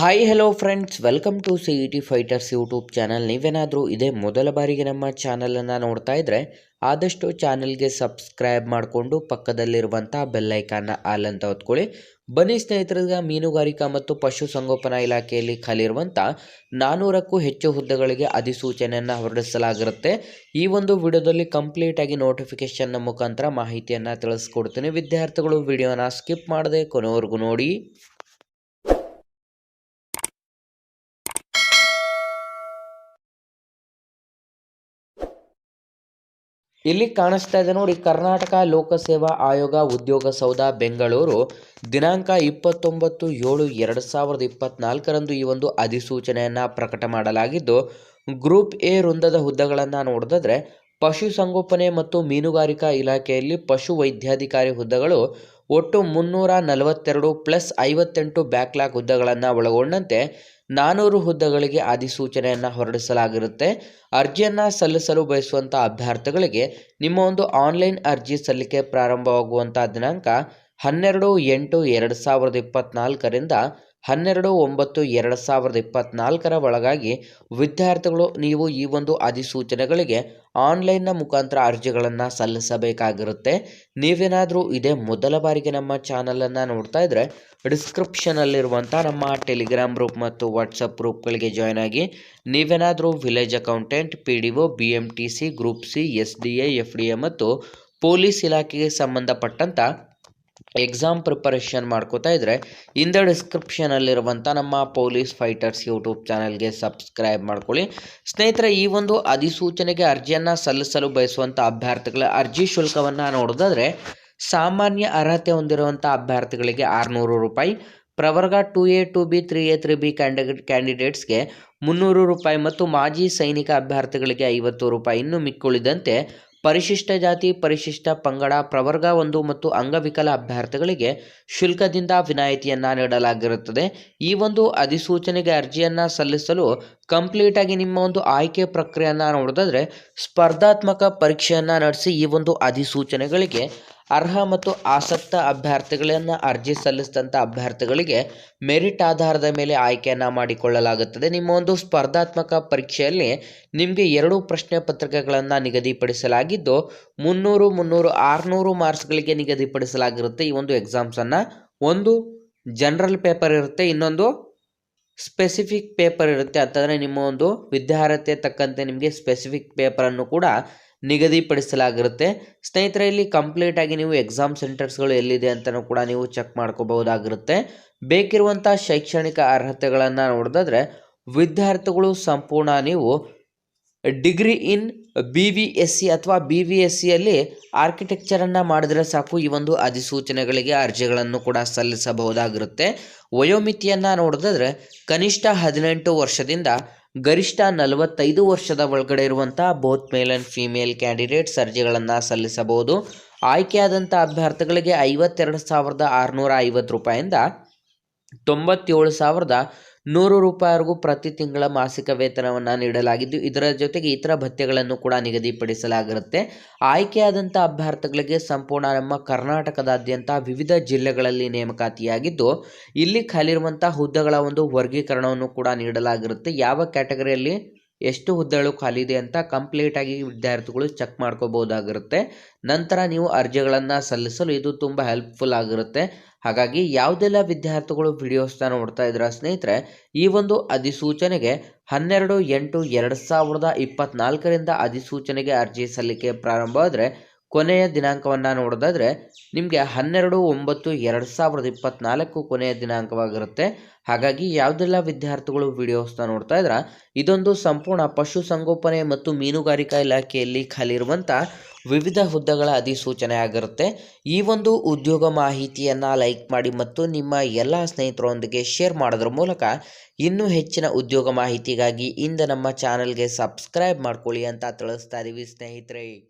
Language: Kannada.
Hi hello friends welcome to C E T fighters YouTube channel ನೀವೇನಾದರೂ ಇದೇ ಮೊದಲ ಬಾರಿಗೆ ನಮ್ಮ ಚಾನಲನ್ನು ನೋಡ್ತಾ ಇದ್ದರೆ ಆದಷ್ಟು ಚಾನಲ್ಗೆ ಸಬ್ಸ್ಕ್ರೈಬ್ ಮಾಡಿಕೊಂಡು ಪಕ್ಕದಲ್ಲಿರುವಂಥ ಬೆಲ್ಲೈಕಾನ್ನ ಆಲ್ ಅಂತ ಹೊತ್ಕೊಳ್ಳಿ ಬನ್ನಿ ಸ್ನೇಹಿತರಿಗೆ, ಮೀನುಗಾರಿಕಾ ಮತ್ತು ಪಶುಸಂಗೋಪನಾ ಇಲಾಖೆಯಲ್ಲಿ ಖಾಲಿರುವಂಥ ನಾನ್ನೂರಕ್ಕೂ ಹೆಚ್ಚು ಹುದ್ದೆಗಳಿಗೆ ಅಧಿಸೂಚನೆಯನ್ನು ಹೊರಡಿಸಲಾಗಿರುತ್ತೆ. ಈ ಒಂದು ವಿಡಿಯೋದಲ್ಲಿ ಕಂಪ್ಲೀಟಾಗಿ ನೋಟಿಫಿಕೇಷನ್ನ ಮುಖಾಂತರ ಮಾಹಿತಿಯನ್ನು ತಿಳಿಸ್ಕೊಡ್ತೀನಿ. ವಿದ್ಯಾರ್ಥಿಗಳು, ವಿಡಿಯೋನ ಸ್ಕಿಪ್ ಮಾಡದೆ ಕೊನೆವರೆಗೂ ನೋಡಿ. ಇಲ್ಲಿ ಕಾಣಿಸ್ತಾ ಇದೆ ನೋಡಿ, ಕರ್ನಾಟಕ ಲೋಕಸೇವಾ ಆಯೋಗ ಉದ್ಯೋಗ ಸೌಧ, ಬೆಂಗಳೂರು. ದಿನಾಂಕ ಇಪ್ಪತ್ತೊಂಬತ್ತು ಏಳು ಎರಡು ಸಾವಿರದ ಇಪ್ಪತ್ನಾಲ್ಕರಂದು ಈ ಒಂದು ಅಧಿಸೂಚನೆಯನ್ನು ಪ್ರಕಟ ಮಾಡಲಾಗಿದ್ದು, ಗ್ರೂಪ್ ಎ ವೃಂದದ ಹುದ್ದೆಗಳನ್ನು ನೋಡಿದ್ರೆ ಪಶುಸಂಗೋಪನೆ ಮತ್ತು ಮೀನುಗಾರಿಕಾ ಇಲಾಖೆಯಲ್ಲಿ ಪಶು ವೈದ್ಯಾಧಿಕಾರಿ ಹುದ್ದೆಗಳು ಒಟ್ಟು ಮುನ್ನೂರ ನಲವತ್ತೆರಡು ಪ್ಲಸ್ ಐವತ್ತೆಂಟು ಬ್ಯಾಕ್ಲಾಗ್ ಹುದ್ದೆಗಳನ್ನು ಒಳಗೊಂಡಂತೆ ನಾನೂರು ಹುದ್ದೆಗಳಿಗೆ ಅಧಿಸೂಚನೆಯನ್ನು ಹೊರಡಿಸಲಾಗಿರುತ್ತೆ. ಅರ್ಜಿಯನ್ನು ಸಲ್ಲಿಸಲು ಬಯಸುವಂಥ ಅಭ್ಯರ್ಥಿಗಳಿಗೆ ನಿಮ್ಮ ಒಂದು ಆನ್ಲೈನ್ ಅರ್ಜಿ ಸಲ್ಲಿಕೆ ಪ್ರಾರಂಭವಾಗುವಂಥ ದಿನಾಂಕ ಹನ್ನೆರಡು ಎಂಟು ಎರಡು ಸಾವಿರದ ಇಪ್ಪತ್ತ್ನಾಲ್ಕರಿಂದ ಹನ್ನೆರಡು ಒಂಬತ್ತು ಎರಡು ಸಾವಿರದ ಇಪ್ಪತ್ತ್ನಾಲ್ಕರ ಒಳಗಾಗಿ ವಿದ್ಯಾರ್ಥಿಗಳು ನೀವು ಈ ಒಂದು ಅಧಿಸೂಚನೆಗಳಿಗೆ ಆನ್ಲೈನ್ನ ಮುಖಾಂತರ ಅರ್ಜಿಗಳನ್ನು ಸಲ್ಲಿಸಬೇಕಾಗಿರುತ್ತೆ. ನೀವೇನಾದರೂ ಇದೇ ಮೊದಲ ಬಾರಿಗೆ ನಮ್ಮ ಚಾನಲನ್ನು ನೋಡ್ತಾ ಇದ್ದರೆ ಡಿಸ್ಕ್ರಿಪ್ಷನಲ್ಲಿರುವಂಥ ನಮ್ಮ ಟೆಲಿಗ್ರಾಮ್ ಗ್ರೂಪ್ ಮತ್ತು ವಾಟ್ಸಪ್ ಗ್ರೂಪ್ಗಳಿಗೆ ಜಾಯ್ನ್ ಆಗಿ ನೀವೇನಾದರೂ village accountant, P D O, B M T C, group C, S D A, F D A ಮತ್ತು ಪೊಲೀಸ್ ಇಲಾಖೆಗೆ ಸಂಬಂಧಪಟ್ಟಂಥ ಎಕ್ಸಾಮ್ ಪ್ರಿಪರೇಷನ್ ಮಾಡ್ಕೋತಾ ಇದ್ದರೆ ಇಂದ ಡಿಸ್ಕ್ರಿಪ್ಷನಲ್ಲಿರುವಂಥ ನಮ್ಮ ಪೊಲೀಸ್ ಫೈಟರ್ಸ್ ಯೂಟ್ಯೂಬ್ ಚಾನಲ್ಗೆ ಸಬ್ಸ್ಕ್ರೈಬ್ ಮಾಡ್ಕೊಳ್ಳಿ. ಸ್ನೇಹಿತರೆ, ಈ ಒಂದು ಅಧಿಸೂಚನೆಗೆ ಅರ್ಜಿಯನ್ನು ಸಲ್ಲಿಸಲು ಬಯಸುವಂಥ ಅಭ್ಯರ್ಥಿಗಳ ಅರ್ಜಿ ಶುಲ್ಕವನ್ನು ನೋಡೋದಾದರೆ ಸಾಮಾನ್ಯ ಅರ್ಹತೆ ಹೊಂದಿರುವಂಥ ಅಭ್ಯರ್ಥಿಗಳಿಗೆ ಆರುನೂರು ರೂಪಾಯಿ, ಪ್ರವರ್ಗ two A two B three A three B candy ಕ್ಯಾಂಡಿಡೇಟ್ಸ್ಗೆ ಮುನ್ನೂರು ರೂಪಾಯಿ ಮತ್ತು ಮಾಜಿ ಸೈನಿಕ ಅಭ್ಯರ್ಥಿಗಳಿಗೆ ಐವತ್ತು ರೂಪಾಯಿ ಇನ್ನು ಮಿಕ್ಕುಳಿದಂತೆ ಪರಿಶಿಷ್ಟ ಜಾತಿ, ಪರಿಶಿಷ್ಟ ಪಂಗಡ, ಪ್ರವರ್ಗ ಒಂದು ಮತ್ತು ಅಂಗವಿಕಲ ಅಭ್ಯರ್ಥಿಗಳಿಗೆ ಶುಲ್ಕದಿಂದ ವಿನಾಯಿತಿಯನ್ನು ನೀಡಲಾಗಿರುತ್ತದೆ. ಈ ಒಂದು ಅಧಿಸೂಚನೆಗೆ ಅರ್ಜಿಯನ್ನು ಸಲ್ಲಿಸಲು ಕಂಪ್ಲೀಟಾಗಿ ನಿಮ್ಮ ಒಂದು ಆಯ್ಕೆ ಪ್ರಕ್ರಿಯೆಯನ್ನು ನೋಡೋದಾದರೆ ಸ್ಪರ್ಧಾತ್ಮಕ ಪರೀಕ್ಷೆಯನ್ನು ನಡೆಸಿ ಈ ಒಂದು ಅಧಿಸೂಚನೆಗಳಿಗೆ ಅರ್ಹ ಮತ್ತು ಆಸಕ್ತ ಅಭ್ಯರ್ಥಿಗಳನ್ನು ಅರ್ಜಿ ಸಲ್ಲಿಸಿದಂಥ ಅಭ್ಯರ್ಥಿಗಳಿಗೆ ಮೆರಿಟ್ ಆಧಾರದ ಮೇಲೆ ಆಯ್ಕೆಯನ್ನು ಮಾಡಿಕೊಳ್ಳಲಾಗುತ್ತದೆ. ನಿಮ್ಮ ಒಂದು ಸ್ಪರ್ಧಾತ್ಮಕ ಪರೀಕ್ಷೆಯಲ್ಲಿ ನಿಮಗೆ ಎರಡು ಪ್ರಶ್ನೆ ಪತ್ರಿಕೆಗಳನ್ನು ನಿಗದಿಪಡಿಸಲಾಗಿದ್ದು, ಮುನ್ನೂರು ಮುನ್ನೂರು, ಆರುನೂರು ಮಾರ್ಕ್ಸ್ಗಳಿಗೆ ನಿಗದಿಪಡಿಸಲಾಗಿರುತ್ತೆ. ಈ ಒಂದು ಎಕ್ಸಾಮ್ಸನ್ನು ಒಂದು ಜನರಲ್ ಪೇಪರ್ ಇರುತ್ತೆ, ಇನ್ನೊಂದು ಸ್ಪೆಸಿಫಿಕ್ ಪೇಪರ್ ಇರುತ್ತೆ. ಅಂತಂದರೆ ನಿಮ್ಮ ಒಂದು ವಿದ್ಯಾರ್ಹತೆ ತಕ್ಕಂತೆ ನಿಮಗೆ ಸ್ಪೆಸಿಫಿಕ್ ಪೇಪರನ್ನು ಕೂಡ ನಿಗದಿಪಡಿಸಲಾಗಿರುತ್ತೆ. ಸ್ನೇಹಿತರೆ ಇಲ್ಲಿ ಕಂಪ್ಲೀಟಾಗಿ ನೀವು ಎಕ್ಸಾಮ್ ಸೆಂಟರ್ಸ್ಗಳು ಎಲ್ಲಿದೆ ಅಂತಲೂ ಕೂಡ ನೀವು ಚೆಕ್ ಮಾಡ್ಕೋಬಹುದಾಗಿರುತ್ತೆ. ಬೇಕಿರುವಂಥ ಶೈಕ್ಷಣಿಕ ಅರ್ಹತೆಗಳನ್ನು ನೋಡಿದ್ರೆ ವಿದ್ಯಾರ್ಥಿಗಳು ಸಂಪೂರ್ಣ ನೀವು degree in B V S C ಅಥವಾ ಬಿ ವಿ ಎಸ್ ಸಿಯಲ್ಲಿ ಆರ್ಕಿಟೆಕ್ಚರನ್ನು ಮಾಡಿದರೆ ಸಾಕು. ಈ ಒಂದು ಅಧಿಸೂಚನೆಗಳಿಗೆ ಅರ್ಜಿಗಳನ್ನು ಕೂಡ ಸಲ್ಲಿಸಬಹುದಾಗಿರುತ್ತೆ. ವಯೋಮಿತಿಯನ್ನು ನೋಡಿದ್ರೆ ಕನಿಷ್ಠ ಹದಿನೆಂಟು ವರ್ಷದಿಂದ ಗರಿಷ್ಠ ನಲವತ್ತೈದು ವರ್ಷದ ಒಳಗಡೆ ಇರುವಂಥ both male and female candidates ಅರ್ಜಿಗಳನ್ನು ಸಲ್ಲಿಸಬಹುದು. ಆಯ್ಕೆಯಾದಂಥ ಅಭ್ಯರ್ಥಿಗಳಿಗೆ ಐವತ್ತೆರಡು ಸಾವಿರದ ಆರುನೂರ ಐವತ್ತು ರೂಪಾಯಿಂದ ತೊಂಬತ್ತೇಳು ಸಾವಿರದ ನೂರು ರೂಪಾಯಿವರೆಗೂ ಪ್ರತಿ ತಿಂಗಳ ಮಾಸಿಕ ವೇತನವನ್ನು ನೀಡಲಾಗಿದ್ದು, ಇದರ ಜೊತೆಗೆ ಇತರ ಭತ್ಯೆಗಳನ್ನು ಕೂಡ ನಿಗದಿಪಡಿಸಲಾಗಿರುತ್ತೆ. ಆಯ್ಕೆಯಾದಂಥ ಅಭ್ಯರ್ಥಿಗಳಿಗೆ ಸಂಪೂರ್ಣ ನಮ್ಮ ಕರ್ನಾಟಕದಾದ್ಯಂತ ವಿವಿಧ ಜಿಲ್ಲೆಗಳಲ್ಲಿ ನೇಮಕಾತಿಯಾಗಿದ್ದು, ಇಲ್ಲಿ ಖಾಲಿರುವಂಥ ಹುದ್ದೆಗಳ ಒಂದು ವರ್ಗೀಕರಣವನ್ನು ಕೂಡ ನೀಡಲಾಗಿರುತ್ತೆ. ಯಾವ ಕ್ಯಾಟಗರಿಯಲ್ಲಿ? ಎಷ್ಟು ಹುದ್ದೆಗಳು ಖಾಲಿ ಇದೆ ಅಂತ ಕಂಪ್ಲೀಟಾಗಿ ವಿದ್ಯಾರ್ಥಿಗಳು ಚೆಕ್ ಮಾಡ್ಕೋಬೋದಾಗಿರುತ್ತೆ ನಂತರ ನೀವು ಅರ್ಜಿಗಳನ್ನು ಸಲ್ಲಿಸಲು ಇದು ತುಂಬ ಹೆಲ್ಪ್ಫುಲ್ ಆಗಿರುತ್ತೆ. ಹಾಗಾಗಿ ಯಾವುದೆಲ್ಲ ವಿದ್ಯಾರ್ಥಿಗಳು ವಿಡಿಯೋಸ್ನ ನೋಡ್ತಾ ಇದ್ರ ಸ್ನೇಹಿತರೆ, ಈ ಒಂದು ಅಧಿಸೂಚನೆಗೆ ಹನ್ನೆರಡು ಎಂಟು ಎರಡು ಸಾವಿರದ ಇಪ್ಪತ್ನಾಲ್ಕರಿಂದ ಅಧಿಸೂಚನೆಗೆ ಅರ್ಜಿ ಸಲ್ಲಿಕೆ ಪ್ರಾರಂಭ ಆದರೆ ಕೊನೆಯ ದಿನಾಂಕವನ್ನು ನೋಡೋದಾದರೆ, ನಿಮಗೆ ಹನ್ನೆರಡು, ಒಂಬತ್ತು, ಎರಡು ಸಾವಿರದ ಇಪ್ಪತ್ನಾಲ್ಕು ಕೊನೆಯ ದಿನಾಂಕವಾಗಿರುತ್ತೆ. ಹಾಗಾಗಿ ಯಾವುದೆಲ್ಲ ವಿದ್ಯಾರ್ಥಿಗಳು ವಿಡಿಯೋಸ್ನ ನೋಡ್ತಾ ಇದ್ರ, ಇದೊಂದು ಸಂಪೂರ್ಣ ಪಶುಸಂಗೋಪನೆ ಮತ್ತು ಮೀನುಗಾರಿಕಾ ಇಲಾಖೆಯಲ್ಲಿ ಖಾಲಿರುವಂಥ ವಿವಿಧ ಹುದ್ದೆಗಳ ಅಧಿಸೂಚನೆ ಆಗಿರುತ್ತೆ. ಈ ಒಂದು ಉದ್ಯೋಗ ಮಾಹಿತಿಯನ್ನು ಲೈಕ್ ಮಾಡಿ ಮತ್ತು ನಿಮ್ಮ ಎಲ್ಲ ಸ್ನೇಹಿತರೊಂದಿಗೆ ಶೇರ್ ಮಾಡೋದ್ರ ಮೂಲಕ ಇನ್ನೂ ಹೆಚ್ಚಿನ ಉದ್ಯೋಗ ಮಾಹಿತಿಗಾಗಿ ಇಂದ ನಮ್ಮ ಚಾನಲ್ಗೆ ಸಬ್ಸ್ಕ್ರೈಬ್ ಮಾಡ್ಕೊಳ್ಳಿ ಅಂತ ತಿಳಿಸ್ತಾ ಇದ್ದೀವಿ ಸ್ನೇಹಿತರೆ.